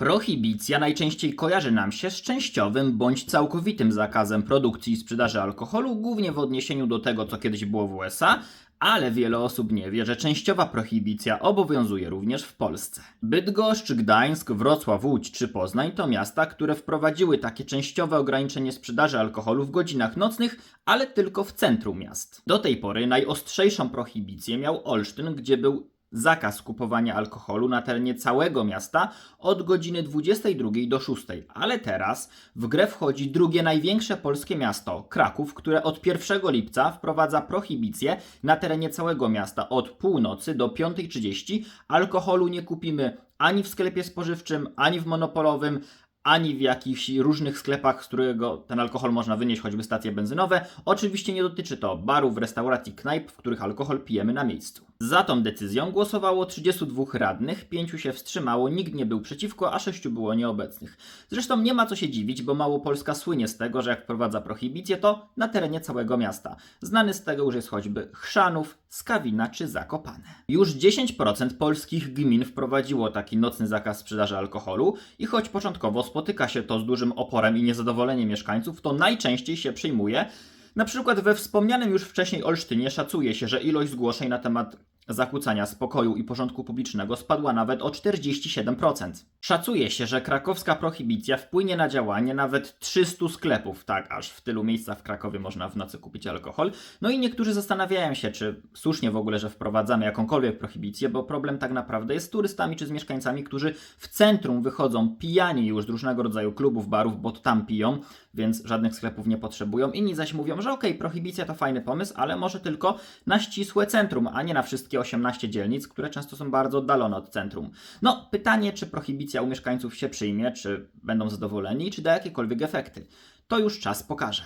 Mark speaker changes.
Speaker 1: Prohibicja najczęściej kojarzy nam się z częściowym bądź całkowitym zakazem produkcji i sprzedaży alkoholu, głównie w odniesieniu do tego, co kiedyś było w USA, ale wiele osób nie wie, że częściowa prohibicja obowiązuje również w Polsce. Bydgoszcz, Gdańsk, Wrocław, Łódź czy Poznań to miasta, które wprowadziły takie częściowe ograniczenie sprzedaży alkoholu w godzinach nocnych, ale tylko w centrum miast. Do tej pory najostrzejszą prohibicję miał Olsztyn, gdzie był zakaz kupowania alkoholu na terenie całego miasta od godziny 22 do 6. Ale teraz w grę wchodzi drugie największe polskie miasto, Kraków, które od 1 lipca wprowadza prohibicję na terenie całego miasta od północy do 5.30. Alkoholu nie kupimy ani w sklepie spożywczym, ani w monopolowym, ani w jakichś różnych sklepach, z którego ten alkohol można wynieść, choćby stacje benzynowe. Oczywiście nie dotyczy to barów, restauracji, knajp, w których alkohol pijemy na miejscu. Za tą decyzją głosowało 32 radnych, 5 się wstrzymało, nikt nie był przeciwko, a 6 było nieobecnych. Zresztą nie ma co się dziwić, bo Małopolska słynie z tego, że jak wprowadza prohibicję, to na terenie całego miasta. Znany z tego już jest choćby Chrzanów, Skawina czy Zakopane. Już 10% polskich gmin wprowadziło taki nocny zakaz sprzedaży alkoholu i choć początkowo spotyka się to z dużym oporem i niezadowoleniem mieszkańców, to najczęściej się przyjmuje. Na przykład we wspomnianym już wcześniej Olsztynie szacuje się, że ilość zgłoszeń na temat zakłócania spokoju i porządku publicznego spadła nawet o 47%. Szacuje się, że krakowska prohibicja wpłynie na działanie nawet 300 sklepów, tak aż w tylu miejscach w Krakowie można w nocy kupić alkohol. No i niektórzy zastanawiają się, czy słusznie w ogóle, że wprowadzamy jakąkolwiek prohibicję, bo problem tak naprawdę jest z turystami czy z mieszkańcami, którzy w centrum wychodzą pijani już z różnego rodzaju klubów, barów, bo tam piją, więc żadnych sklepów nie potrzebują. Inni zaś mówią, że okej, prohibicja to fajny pomysł, ale może tylko na ścisłe centrum, a nie na wszystkie 18 dzielnic, które często są bardzo oddalone od centrum. No, pytanie, czy prohibicja u mieszkańców się przyjmie, czy będą zadowoleni, czy da jakiekolwiek efekty. To już czas pokaże.